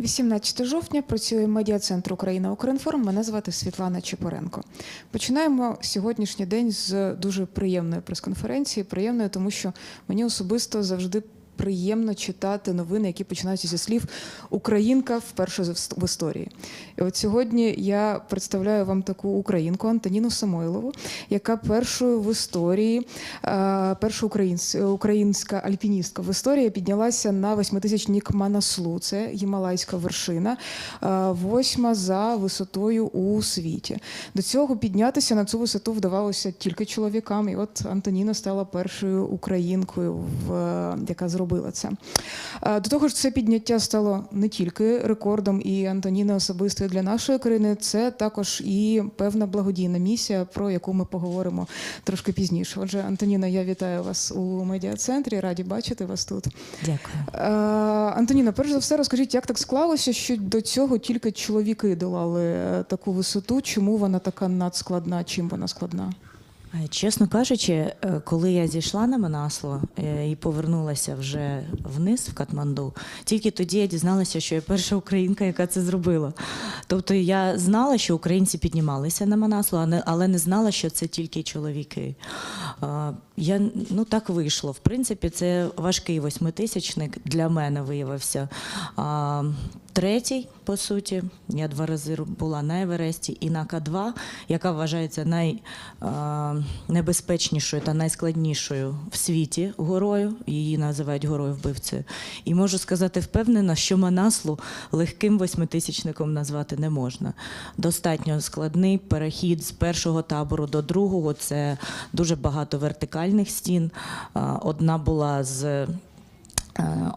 18 жовтня працює медіа-центр Україна Укрінформ. Мене звати Світлана Чепоренко. Починаємо сьогоднішній день з дуже приємної прес-конференції. Приємної, тому що мені особисто завжди. Приємно читати новини, які починаються зі слів Українка вперше в історії. І от сьогодні я представляю вам таку українку Антоніну Самойлову, яка першою в історії, е, перша українська альпіністка в історії піднялася на восьмитисячник Манаслу. Це гімалайська вершина, е, восьма за висотою у світі. До цього піднятися на цю висоту вдавалося тільки чоловікам. І от Антоніна стала першою українкою, е, яка зробила це. Е, До того ж, це підняття стало не тільки рекордом і Антоніни особистою для нашої країни, це також і певна благодійна місія, про яку ми поговоримо трошки пізніше. Отже, Антоніна, я вітаю вас у медіа-центрі. Раді бачити вас тут. Дякую. Е, Антоніна, перш за все, розкажіть, як так склалося, що до цього тільки чоловіки долали е, таку висоту? Чому вона така надскладна? Чим вона складна? Е, Чесно кажучи, е, коли я зійшла на Манасло е, і повернулася вже вниз в Катманду, тільки тоді я дізналася, що я перша українка, яка це зробила. Тобто я знала, що українці піднімалися на Манасло, але не знала, що це тільки чоловіки. Я, ну так вийшло. В принципі, це важкий восьмитисячник для мене виявився. А, Третій, по суті, я два рази була на Евересті і на К2, яка вважається найнебезпечнішою та найскладнішою в світі горою. Її називають горою вбивцею. І можу сказати впевнено, що Манаслу легким восьмитисячником назвати не можна. Достатньо складний перехід з першого табору до другого. Це дуже багато вертикальних стін. Одна була з е, е,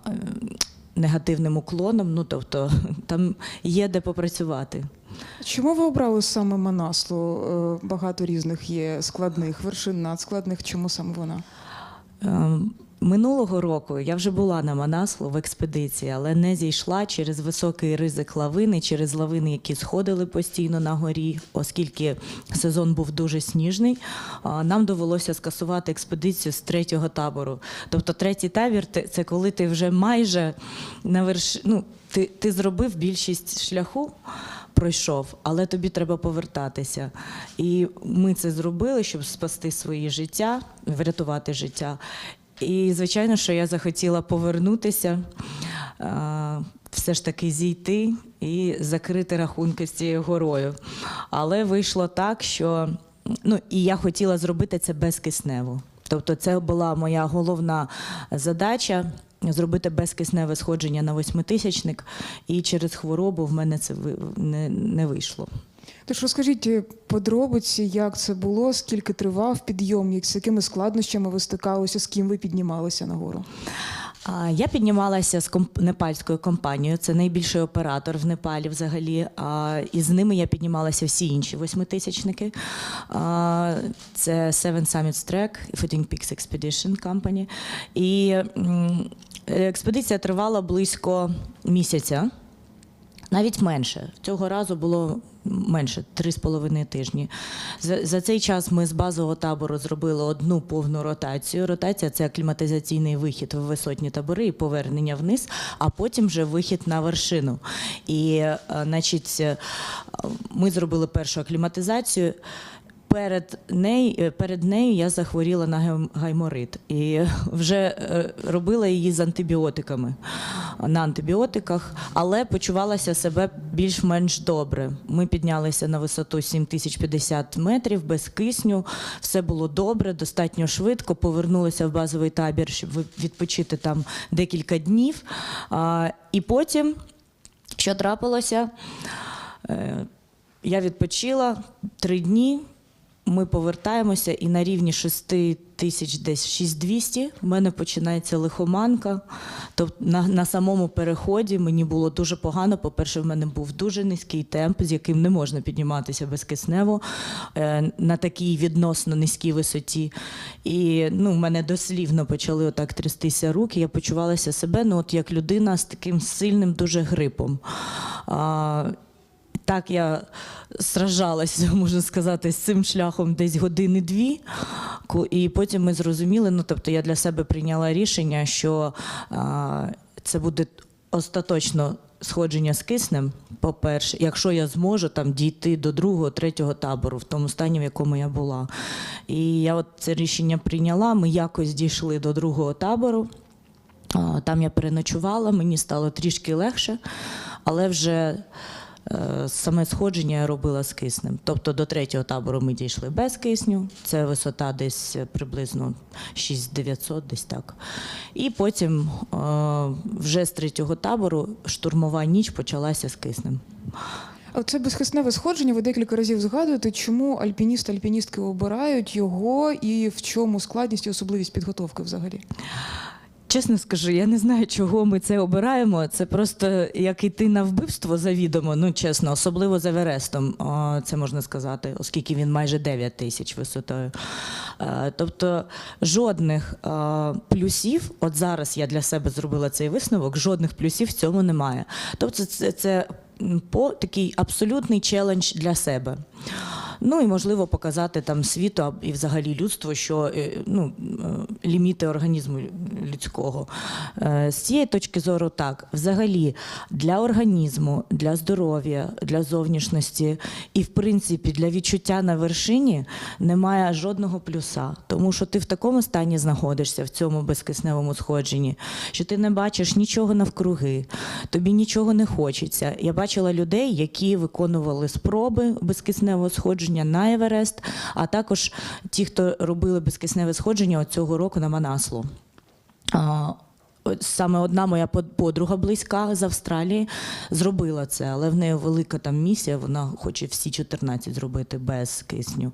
негативним уклоном, ну тобто там є де попрацювати. Чому ви обрали саме Манаслу? Е, Багато різних є складних вершин, надскладних. Чому саме вона? Минулого року я вже була на Манасло в експедиції, але не зійшла через високий ризик лавини, через лавини, які сходили постійно на горі, оскільки сезон був дуже сніжний. Нам довелося скасувати експедицію з третього табору. Тобто, третій табір це коли ти вже майже на верш... ну, ти, ти зробив більшість шляху. Пройшов, але тобі треба повертатися. І ми це зробили, щоб спасти своє життя, врятувати життя. І звичайно, що я захотіла повернутися, все ж таки зійти і закрити рахунки з цією горою. Але вийшло так, що ну, і я хотіла зробити це безкиснево. Тобто, це була моя головна задача. Зробити безкисневе сходження на восьмитисячник, і через хворобу в мене це не, не вийшло. Тож розкажіть е, подробиці, як це було, скільки тривав підйом, з якими складнощами ви стикалися, з ким ви піднімалися нагору? Я піднімалася з непальською компанією. Це найбільший оператор в Непалі взагалі. І з ними я піднімалася всі інші восьмитисячники. Це Seven Summits Trek, Footing Peaks Expedition Company. І м, експедиція тривала близько місяця. Навіть менше. Цього разу було менше три з половиною тижні. За, за цей час ми з базового табору зробили одну повну ротацію. Ротація це акліматизаційний вихід в висотні табори і повернення вниз, а потім вже вихід на вершину. І, е, значить, е, ми зробили першу акліматизацію. Перед нею, е, перед нею я захворіла на гайморит і вже е, робила її з антибіотиками на антибіотиках, але почувалася себе більш-менш добре. Ми піднялися на висоту 7050 метрів без кисню. Все було добре, достатньо швидко. Повернулися в базовий табір, щоб відпочити там декілька днів. І потім, що трапилося? Е, Я відпочила три дні. Ми повертаємося, і на рівні 6 тисяч, десь 6200, в мене починається лихоманка. Тобто на, на самому переході мені було дуже погано. По-перше, в мене був дуже низький темп, з яким не можна підніматися безкиснево е, на такій відносно низькій висоті. І ну, в мене дослівно почали отак трястися руки. Я почувалася себе ну, от як людина з таким сильним дуже грипом. А, так я сражалася, можна сказати, з цим шляхом десь години-дві. І потім ми зрозуміли, ну тобто я для себе прийняла рішення, що а, це буде остаточно сходження з киснем, по-перше, якщо я зможу там дійти до другого, третього табору, в тому стані, в якому я була. І я от це рішення прийняла. Ми якось дійшли до другого табору. Там я переночувала, мені стало трішки легше, але вже саме сходження я робила з киснем. Тобто до третього табору ми дійшли без кисню, це висота десь приблизно 6900, десь так. І потім е, вже з третього табору штурмова ніч почалася з киснем. Це безхисневе сходження. Ви декілька разів згадуєте, чому альпіністи, альпіністки обирають його і в чому складність і особливість підготовки взагалі? Чесно скажу, я не знаю, чого ми це обираємо. Це просто як іти на вбивство завідомо, ну чесно, особливо за Верестом, це можна сказати, оскільки він майже 9 тисяч висотою. Е, Тобто жодних е, плюсів, от зараз я для себе зробила цей висновок, жодних плюсів в цьому немає. Тобто, це, це по такий абсолютний челендж для себе. Ну і можливо показати там світу і взагалі людству, що е, ну, е, ліміти організму людського. Е, З цієї точки зору, так, взагалі для організму, для здоров'я, для зовнішності і, в принципі, для відчуття на вершині немає жодного плюса, тому що ти в такому стані знаходишся в цьому безкисневому сходженні, що ти не бачиш нічого навкруги, тобі нічого не хочеться. Я бачила людей, які виконували спроби безкисневого сходження на Еверест, а також ті, хто робили безкисневе сходження цього року на Манаслу. Саме одна моя подруга близька з Австралії зробила це, але в неї велика там місія, вона хоче всі 14 зробити без кисню.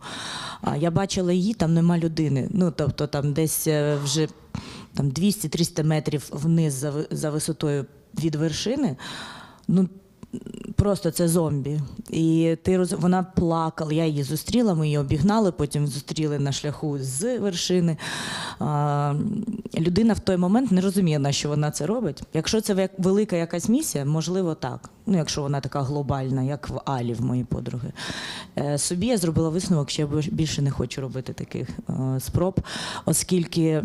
А я бачила її, там нема людини. Ну, тобто там десь е, вже там 200-300 метрів вниз за, за висотою від вершини. Ну, Просто це зомбі. І ти роз... вона плакала. Я її зустріла, ми її обігнали, потім зустріли на шляху з вершини. А, людина в той момент не розуміє, на що вона це робить. Якщо це велика якась місія, можливо, так. Ну, якщо вона така глобальна, як в Алі, в моїй подруги. Е, собі я зробила висновок, що я більше не хочу робити таких е, спроб, оскільки.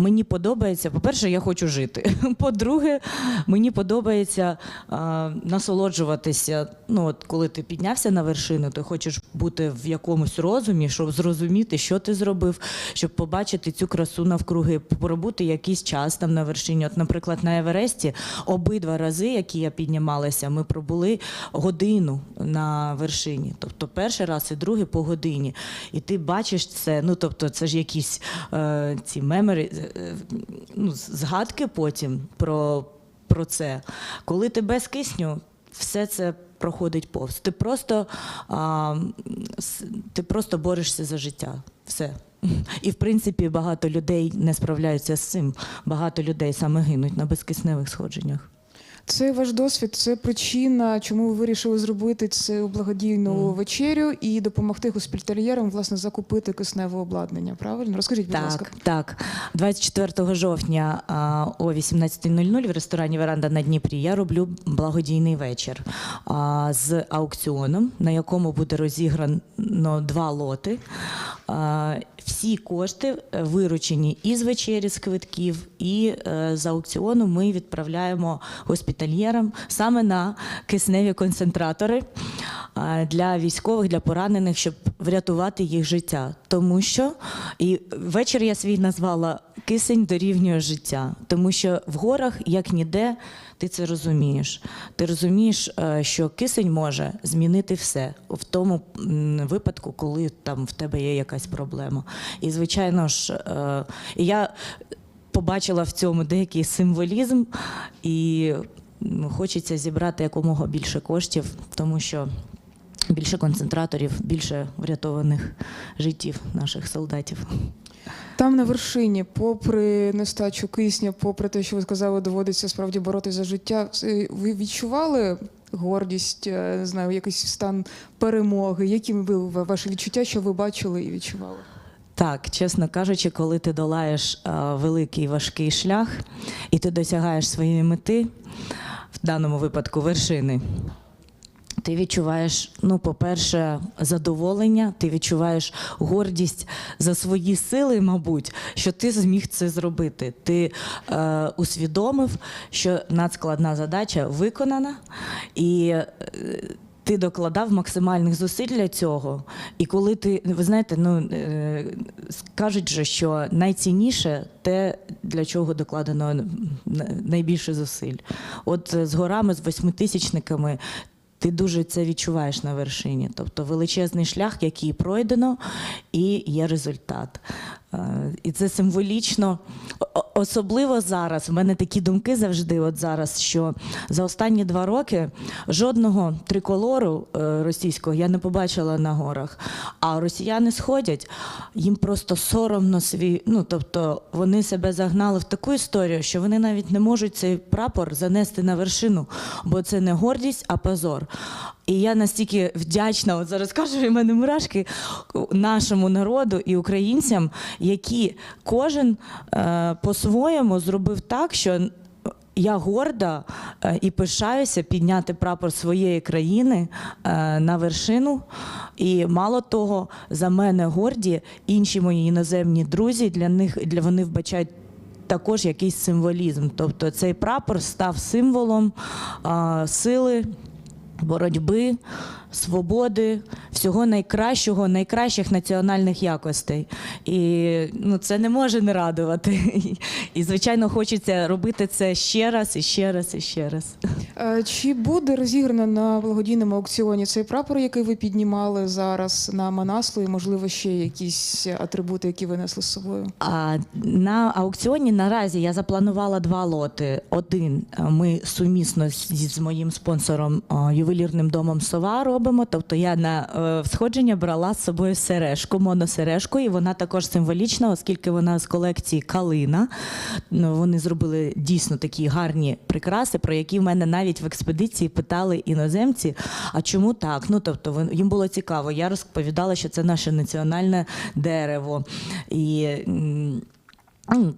Мені подобається, по-перше, я хочу жити. По-друге, мені подобається а, насолоджуватися. Ну, от коли ти піднявся на вершину, ти хочеш бути в якомусь розумі, щоб зрозуміти, що ти зробив, щоб побачити цю красу навкруги, пробути якийсь час там на вершині. От, наприклад, на Евересті обидва рази, які я піднімалася, ми пробули годину на вершині. Тобто перший раз і другий по годині. І ти бачиш це. Ну тобто, це ж якісь е, ці мемори, ну, згадки потім про, про це. Коли ти без кисню, все це проходить повз. Ти просто, а, ти просто борешся за життя. Все. І в принципі багато людей не справляються з цим. Багато людей саме гинуть на безкисневих сходженнях. Це ваш досвід, це причина, чому ви вирішили зробити цю благодійну Мгм. вечерю і допомогти госпітальєрам власне закупити кисневе обладнання. Правильно? Розкажіть, будь ласка. Так, так. 24 жовтня о 18.00 в ресторані Веранда на Дніпрі я роблю благодійний вечір з аукціоном, на якому буде розіграно два лоти. Всі кошти е, виручені і з вечері з квитків, і е, з аукціону ми відправляємо госпітальєрам саме на кисневі концентратори а, для військових, для поранених, щоб врятувати їх життя. Тому що і вечір я свій назвала кисень дорівнює життя, тому що в горах, як ніде, ти це розумієш. Ти розумієш, е, що кисень може змінити все в тому випадку, коли там в тебе є якась проблема. І звичайно ж, е, я побачила в цьому деякий символізм, і хочеться зібрати якомога більше коштів, тому що. Більше концентраторів, більше врятованих життів наших солдатів. Там на вершині, попри нестачу кисня, попри те, що ви сказали, доводиться справді боротися за життя. Ви відчували гордість, е, не знаю, якийсь стан перемоги? Які були ваші відчуття, що ви бачили і відчували? Так, чесно кажучи, коли ти долаєш а, великий важкий шлях і ти досягаєш своєї мети, в даному випадку вершини, ти відчуваєш, ну, по-перше, задоволення, ти відчуваєш гордість за свої сили, мабуть, що ти зміг це зробити. Ти е, усвідомив, що надскладна задача виконана, і е, ти докладав максимальних зусиль для цього. І коли ти, ви знаєте, ну е, кажуть же, що найцінніше те, для чого докладено найбільше зусиль. От е, з горами, з восьмитисячниками. Ти дуже це відчуваєш на вершині. Тобто величезний шлях, який пройдено, і є результат. Е, І це символічно. Особливо зараз. В мене такі думки завжди, от зараз, що за останні два роки жодного триколору е, російського я не побачила на горах. А росіяни сходять, їм просто соромно свій. Ну тобто вони себе загнали в таку історію, що вони навіть не можуть цей прапор занести на вершину, бо це не гордість, а позор. І я настільки вдячна, от зараз кажу, в мене мурашки нашому народу і українцям, які кожен е, по-своєму зробив так, що я горда е, і пишаюся підняти прапор своєї країни е, на вершину. І мало того, за мене горді інші мої іноземні друзі. Для них для вони вбачають. Також якийсь символізм. Тобто цей прапор став символом а, сили, боротьби, свободи, всього найкращого, найкращих національних якостей. І ну, це не може не радувати. І, звичайно, хочеться робити це ще раз, і ще раз, і ще раз. Е, Чи буде розіграно на благодійному аукціоні цей прапор, який ви піднімали зараз на Манаслу, і можливо ще якісь атрибути, які ви несли з собою? А на аукціоні наразі я запланувала два лоти. Один е, ми сумісно з, з моїм спонсором е, ювелірним домом Сова робимо. Тобто я на е, всходження брала з собою сережку, моносережку, і вона також символічна, оскільки вона з колекції Калина. Ну, вони зробили дійсно такі гарні прикраси, про які в мене навіть в експедиції питали іноземці. А чому так? Ну тобто їм було цікаво. Я розповідала, що це наше національне дерево. І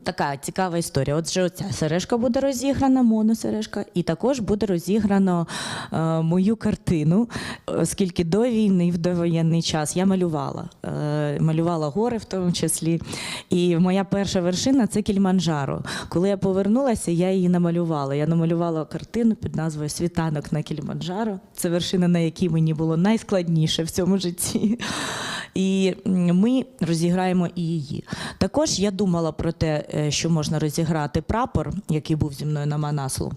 така цікава історія. Отже, оця сережка буде розіграна, моносережка, і також буде розіграно е, мою картину, оскільки до війни, в довоєнний час я малювала. Е, малювала гори в тому числі. І моя перша вершина це Кільманджаро. Коли я повернулася, я її намалювала. Я намалювала картину під назвою Світанок на Кільманджаро. Це вершина, на якій мені було найскладніше в цьому житті. І ми розіграємо і її. Також я думала про те, е, що можна розіграти прапор, який був зі мною на Манаслу.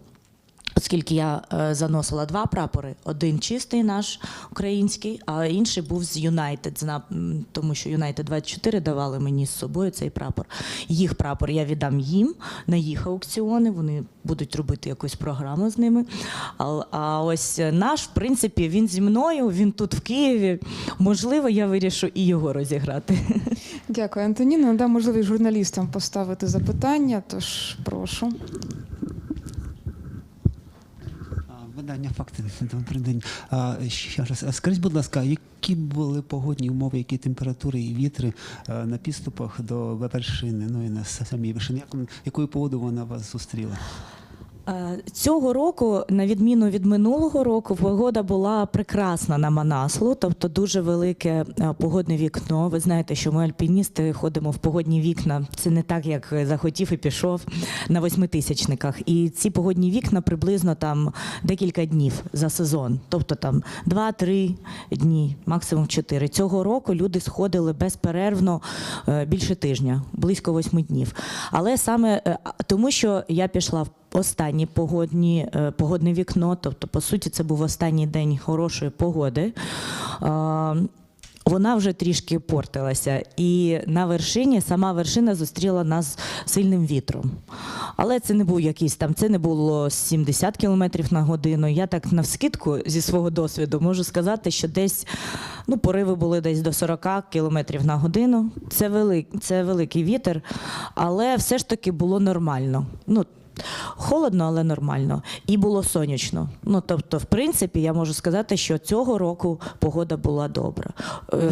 Оскільки я е, заносила два прапори: один чистий наш український, а інший був з Юнайтед, тому що Юнайтед 24 давали мені з собою цей прапор. Їх прапор я віддам їм на їх аукціони. Вони будуть робити якусь програму з ними. А, а ось е, наш, в принципі, він зі мною, він тут в Києві. Можливо, я вирішу і його розіграти. Дякую, Антоніна. Надам можливість журналістам поставити запитання, тож прошу. Видання факти. Добрий день. Ще раз, скажіть, будь ласка, які були погодні умови, які температури і вітри на підступах до вершини, ну і на самій вершині? Якою погодою вона вас зустріла? Е, Цього року, на відміну від минулого року, погода була прекрасна на Манаслу, тобто дуже велике е, погодне вікно. Ви знаєте, що ми альпіністи ходимо в погодні вікна. Це не так, як захотів і пішов на восьмитисячниках. І ці погодні вікна приблизно там декілька днів за сезон, тобто там 2-3 дні, максимум 4. Цього року люди сходили безперервно е, більше тижня, близько восьми днів. Але саме тому, що я пішла в останні погодні, е, погодне вікно, тобто, по суті, це був останній день хорошої погоди. Вона вже трішки портилася, і на вершині сама вершина зустріла нас сильним вітром. Але це не був якийсь там, це не було 70 км на годину. Я так навскидку зі свого досвіду можу сказати, що десь ну, пориви були десь до 40 км на годину. Це, велик, це великий вітер, але все ж таки було нормально. Ну, Холодно, але нормально. І було сонячно. Ну тобто, в принципі, я можу сказати, що цього року погода була добра. Е,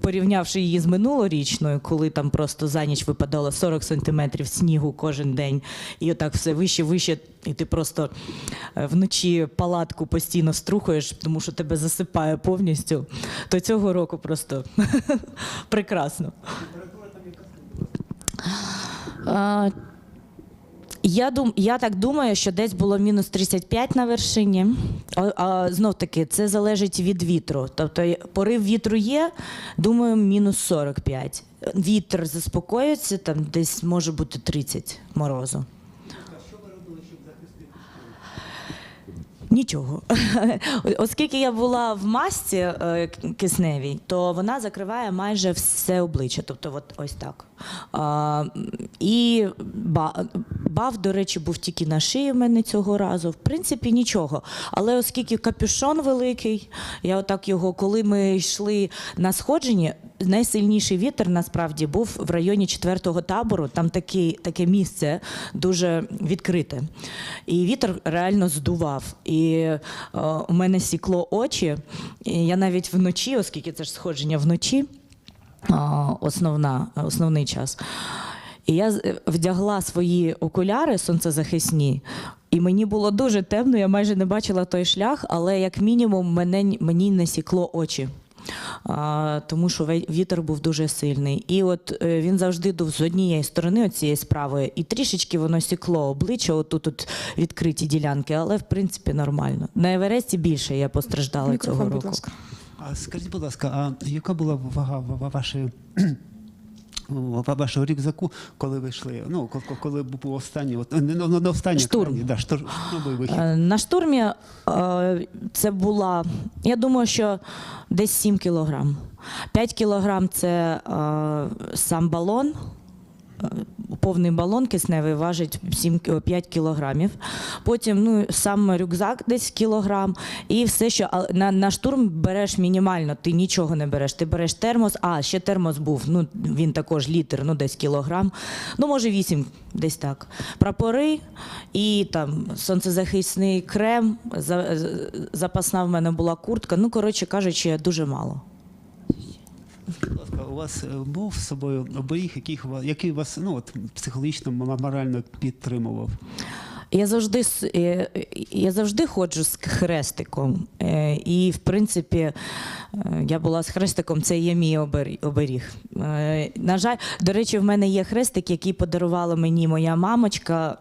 Порівнявши її з минулорічною, коли там просто за ніч випадало 40 сантиметрів снігу кожен день, і отак все вище, вище, і ти просто е, вночі палатку постійно струхуєш, тому що тебе засипає повністю. То цього року просто прекрасно. Я, дум, я так думаю, що десь було мінус 35 на вершині. А, а, знов таки, це залежить від вітру. Тобто порив вітру є, думаю, мінус 45. Вітер заспокоїться, там десь може бути 30 морозу. Нічого. Оскільки я була в масці е, кисневій, то вона закриває майже все обличчя. Тобто, от ось так. І ба- баф, до речі, був тільки на шиї в мене цього разу. В принципі, нічого. Але оскільки капюшон великий, я отак його, коли ми йшли на сходженні, найсильніший вітер насправді був в районі четвертого табору. Там такі, таке місце дуже відкрите. І вітер реально здував. І е, у мене сікло очі. І я навіть вночі, оскільки це ж сходження вночі, основна, основний час. І я з- вдягла свої окуляри сонцезахисні, і мені було дуже темно, я майже не бачила той шлях, але як мінімум мене, мені не сікло очі. А, тому що вітер був дуже сильний. І от е, він завжди дув з однієї сторони, цієї справи, і трішечки воно сікло обличчя, отут от відкриті ділянки, але в принципі нормально. На Евересті більше я постраждала Мікрофон, цього будь року. ласка. А скажіть, будь ласка, а яка була вага ва- ва- вашої вашого рюкзаку, коли ви йшли? Ну, ко- ко- коли був останній, от, не, не, не останній, Штурм. крайній, да, штур, штурмовий вихід. Е, На штурмі е, це була, я думаю, що десь 7 кілограм. 5 кілограм це е, сам балон. Е, Повний балон кисневий важить 7, 5 кілограмів. Потім ну, сам рюкзак десь кілограм. І все, що на, на штурм береш мінімально, ти нічого не береш. Ти береш термос, а ще термос був. Ну, він також літр, ну десь кілограм. Ну, може, 8, десь так. Прапори і там сонцезахисний крем, запасна в мене була куртка. Ну, коротше кажучи, дуже мало. Будь ласка, у вас е, був з собою оберіг, який, ва- який вас ну, от, психологічно, морально підтримував? Я завжди е, я завжди ходжу з хрестиком. Е, І, в принципі, е, я була з хрестиком, це є мій оберіг. Е, На жаль, до речі, в мене є хрестик, який подарувала мені моя мамочка,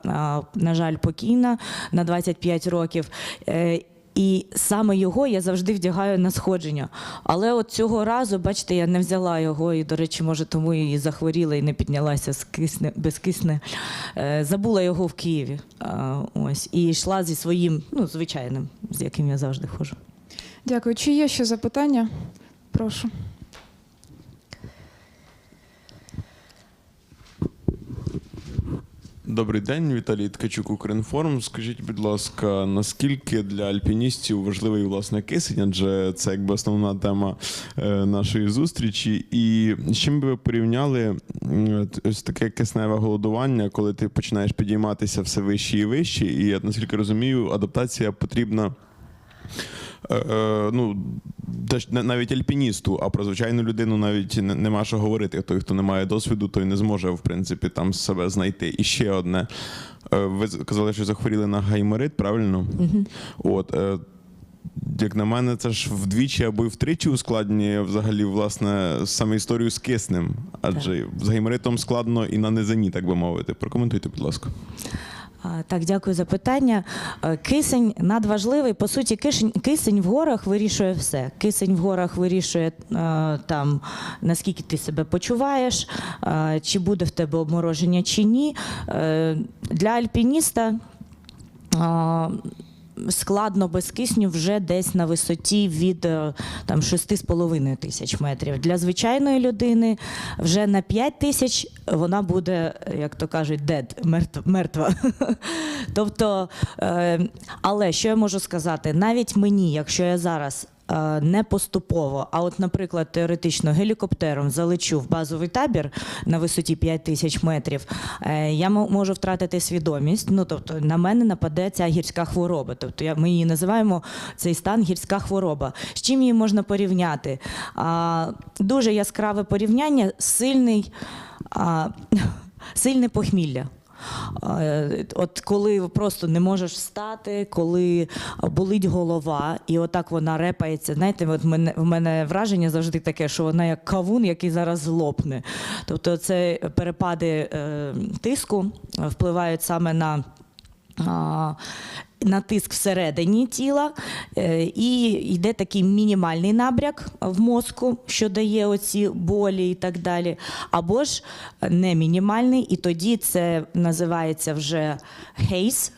на жаль, покійна на 25 років. Е, І саме його я завжди вдягаю на сходження. Але от цього разу, бачите, я не взяла його, і, до речі, може, тому і захворіла і не піднялася з кисне, без кисне. Е, забула його в Києві. Ось, і йшла зі своїм, ну, звичайним, з яким я завжди ходжу. Дякую. Чи є ще запитання? Прошу. Добрий день, Віталій Ткачук, Укрінформ. Скажіть, будь ласка, наскільки для альпіністів важливий власне кисень, адже це якби основна тема е, нашої зустрічі. І з чим би ви порівняли ось таке кисневе голодування, коли ти починаєш підійматися все вище і вище, і я наскільки розумію, адаптація потрібна. Е, е, ну, навіть альпіністу, а про звичайну людину навіть нема що говорити. Той, хто не має досвіду, той не зможе, в принципі, там себе знайти. І ще одне. Е, Ви казали, що захворіли на гайморит, правильно? От. е, Як на мене, це ж вдвічі або й втричі ускладнює взагалі власне саме історію з киснем. Адже з гайморитом складно і на низині, так би мовити. Прокоментуйте, будь ласка. Так, дякую за питання. Е, Кисень надважливий. По суті, кисень, кисень в горах вирішує все. Кисень в горах вирішує е, там, наскільки ти себе почуваєш, е, чи буде в тебе обмороження чи ні. Для альпініста. Складно без кисню вже десь на висоті від е, там 6,5 тисяч метрів. Для звичайної людини вже на 5 тисяч вона буде, як то кажуть, мертв- мертва. тобто, е, але що я можу сказати? Навіть мені, якщо я зараз не поступово. А от, наприклад, теоретично гелікоптером залечу в базовий табір на висоті 5 тисяч метрів, е, я можу втратити свідомість. Ну тобто на мене нападе ця гірська хвороба. Тобто ми її називаємо цей стан гірська хвороба. З чим її можна порівняти? Дуже яскраве порівняння, сильний, сильне похмілля. От коли просто не можеш встати, коли болить голова, і отак вона репається. Знаєте, от мене в мене враження завжди таке, що вона як кавун, який зараз лопне. Тобто, це перепади е, тиску впливають саме на. А, На тиск всередині тіла, е, і йде такий мінімальний набряк в мозку, що дає оці болі і так далі. Або ж не мінімальний, і тоді це називається вже хейс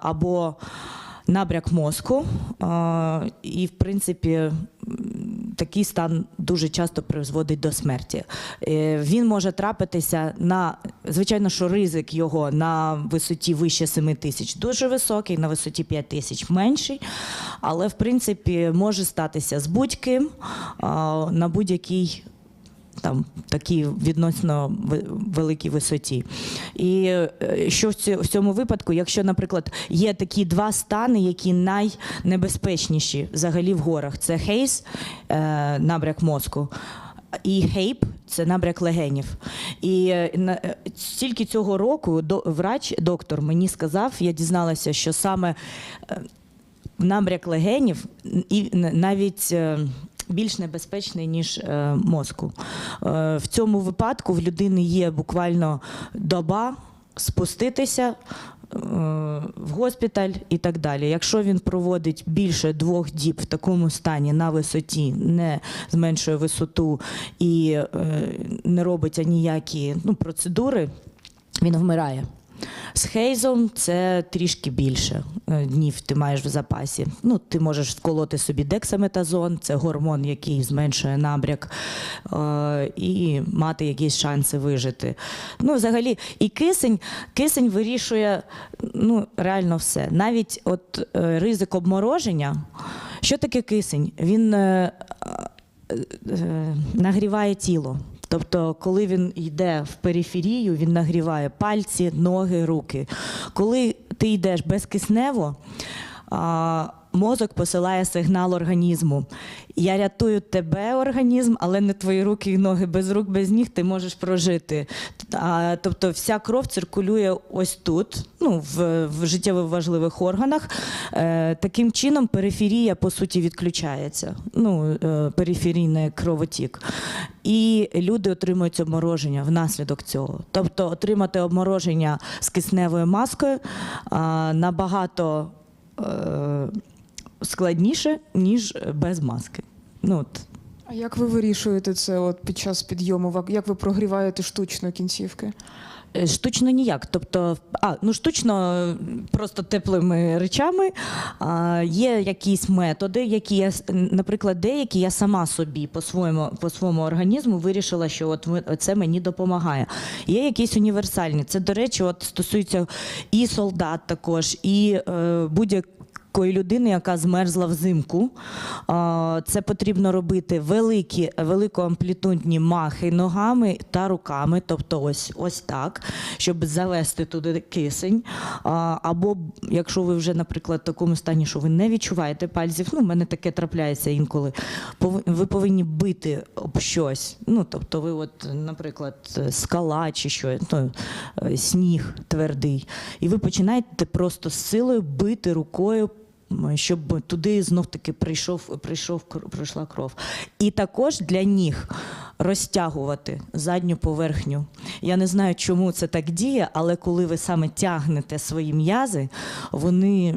або набряк мозку. Е, І, в принципі, такий стан дуже часто призводить до смерті. Е, Він може трапитися на, звичайно, що ризик його на висоті вище 7 тисяч дуже високий, на висоті 5 тисяч менший. Але, в принципі, може статися з будь-ким на будь-якій там такій відносно великій висоті. І е, що в цьому випадку, якщо, наприклад, є такі два стани, які найнебезпечніші взагалі в горах, це хейс, е, набряк мозку. І хейп це набряк легенів. І е, тільки цього року врач, доктор мені сказав, я дізналася, що саме набряк легенів і навіть більш небезпечний, ніж е, мозку. Е, В цьому випадку в людини є буквально доба спуститися. е, В госпіталь і так далі. Якщо він проводить більше двох діб в такому стані на висоті, не зменшує висоту і е, не робить ніякі ну, процедури, він вмирає. З хейзом це трішки більше е, днів ти маєш в запасі. Ну, ти можеш вколоти собі дексаметазон, це гормон, який зменшує набряк, е, і мати якісь шанси вижити. Ну, взагалі, і кисень, кисень вирішує ну, реально все. Навіть от е, ризик обмороження. Що таке кисень? Він нагріває тіло. Тобто, коли він йде в периферію, він нагріває пальці, ноги, руки. Коли ти йдеш безкиснево, мозок посилає сигнал організму. Я рятую тебе, організм, але не твої руки і ноги без рук, без ніг ти можеш прожити. А, тобто вся кров циркулює ось тут, ну, в, в життєво важливих органах. Е, таким чином периферія, по суті, відключається. Ну, е, периферійний кровотік. І люди отримують обмороження внаслідок цього. Тобто отримати обмороження з кисневою маскою а, набагато е, складніше, ніж без маски. Ну, от. А як ви вирішуєте це от під час підйому? Як ви прогріваєте штучно кінцівки? Е, Штучно ніяк. Тобто, а, ну штучно е, просто теплими речами. А, є якісь методи, які я, наприклад, деякі я сама собі по своєму, по своєму організму вирішила, що от це мені допомагає. Є якісь універсальні. Це, до речі, от стосується і солдат також, і е, будь-як. Такої людини, яка змерзла взимку, це потрібно робити великі, великоамплітудні махи ногами та руками, тобто ось, ось так, щоб завести туди кисень. Або якщо ви вже, наприклад, в такому стані, що ви не відчуваєте пальців, ну, в мене таке трапляється інколи. Ви повинні бити об щось. Ну, тобто, ви, от, наприклад, скала чи що, ну, е, сніг твердий, і ви починаєте просто з силою бити рукою щоб туди знов таки прийшов, прийшов, прийшла кров. І також для ніг розтягувати задню поверхню. Я не знаю, чому це так діє, але коли ви саме тягнете свої м'язи, вони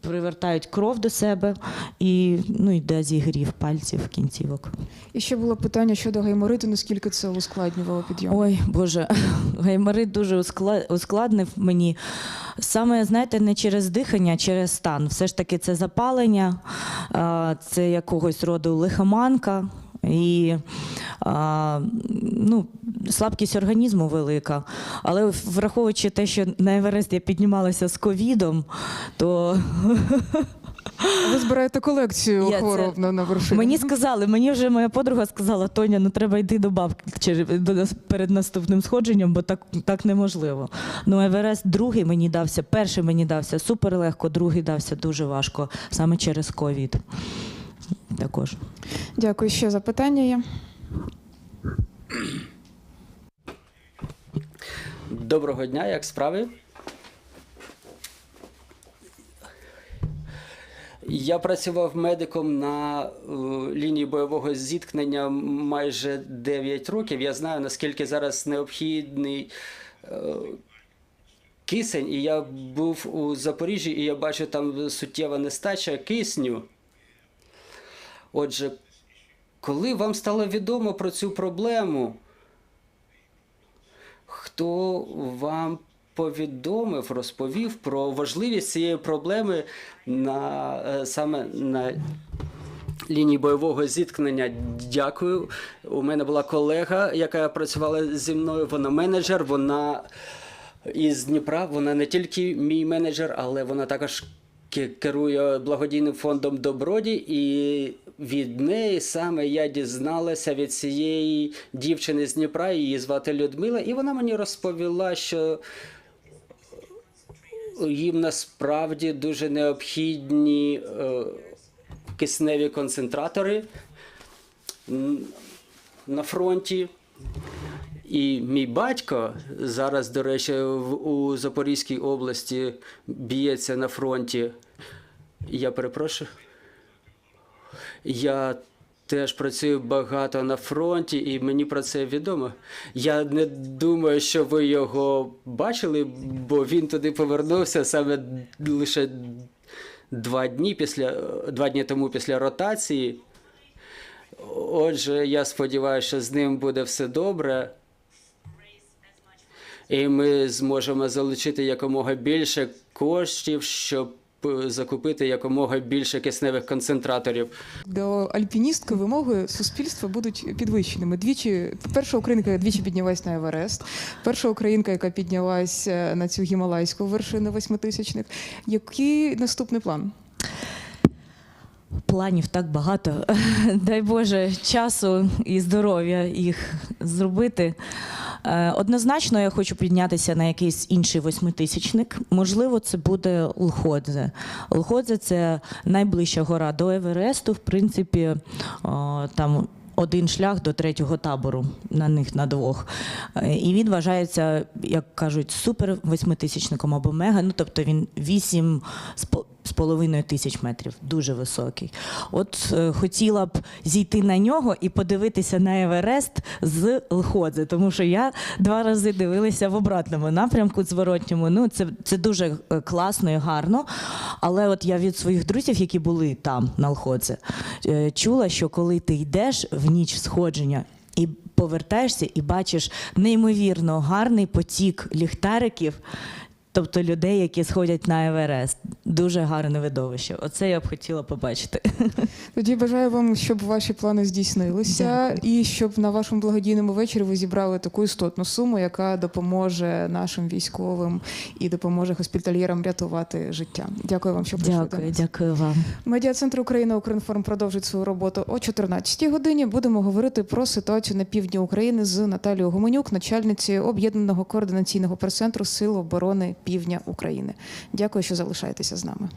привертають кров до себе і ну, йде зігрів пальців, кінцівок. І ще було питання щодо гаймориту, наскільки це ускладнювало підйом? Ой, Боже, гайморит дуже ускладнив мені. Саме, знаєте, не через дихання, а через стан. Все ж таки, це запалення, це якогось роду лихоманка. І а, ну, слабкість організму велика. Але враховуючи те, що на Еверест я піднімалася з ковідом, то Ви збираєте колекцію Я це- хвороб на, на вершині. Мені сказали, мені вже моя подруга сказала, Тоня, ну треба йти до бабки перед наступним сходженням, бо так, так неможливо. Ну, Еверест другий мені дався, перший мені дався супер легко, другий дався дуже важко, саме через ковід. Також. Дякую. Ще запитання є. Доброго дня, як справи? Я працював медиком на е, лінії бойового зіткнення майже 9 років. Я знаю, наскільки зараз необхідний е, кисень. І я був у Запоріжжі, і я бачу там суттєва нестача кисню. Отже, коли вам стало відомо про цю проблему, хто вам повідомив, розповів про важливість цієї проблеми на е, саме на лінії бойового зіткнення. Дякую. У мене була колега, яка працювала зі мною. Вона менеджер, вона із Дніпра. Вона не тільки мій менеджер, але вона також керує благодійним фондом Доброді, і від неї саме я дізналася від цієї дівчини з Дніпра, її звати Людмила, і вона мені розповіла, що їм насправді дуже необхідні е, кисневі концентратори на фронті. І мій батько зараз, до речі, в, у Запорізькій області б'ється на фронті. Я перепрошую. Я теж працюю багато на фронті, і мені про це відомо. Я не думаю, що ви його бачили, бо він туди повернувся саме лише два дні після два дні тому після ротації. Отже, я сподіваюся, що з ним буде все добре. І ми зможемо залучити якомога більше коштів, щоб закупити якомога більше кисневих концентраторів. До альпіністки вимоги суспільства будуть підвищеними. Двічі перша українка яка двічі піднялась на Еверест, перша українка, яка піднялась на цю гімалайську вершину восьмитисячник. Який наступний план? Планів так багато. Дай Боже, часу і здоров'я їх зробити. Е, Однозначно, я хочу піднятися на якийсь інший восьмитисячник. Можливо, це буде Лходзе. Лходзе це найближча гора до Евересту. В принципі, там. Один шлях до третього табору на них на двох. Е, І він вважається, як кажуть, супер восьмитисячником або мега. Ну тобто він вісім з по- з половиною тисяч метрів, дуже високий. От е, хотіла б зійти на нього і подивитися на Еверест з Лходзи, тому що я два рази дивилася в обратному напрямку, зворотньому. Ну це, це дуже е, класно і гарно. Але от я від своїх друзів, які були там на Лходзе, чула, що коли ти йдеш в ніч сходження. І повертаєшся і бачиш неймовірно гарний потік ліхтариків, тобто людей, які сходять на Еверест. Дуже гарне видовище. Оце я б хотіла побачити. Тоді бажаю вам, щоб ваші плани здійснилися, і щоб на вашому благодійному вечорі ви зібрали таку істотну суму, яка допоможе нашим військовим і допоможе госпітальєрам рятувати життя. Дякую вам, що прийшли до Дякую, нас. дякую вам. Медіа-центр Україна Укрінформ продовжить свою роботу о 14 годині. Будемо говорити про ситуацію на півдні України з Наталією Гуменюк, начальницею об'єднаного координаційного прес-центру Сил оборони Півдня України. Дякую, що залишаєтеся з нами.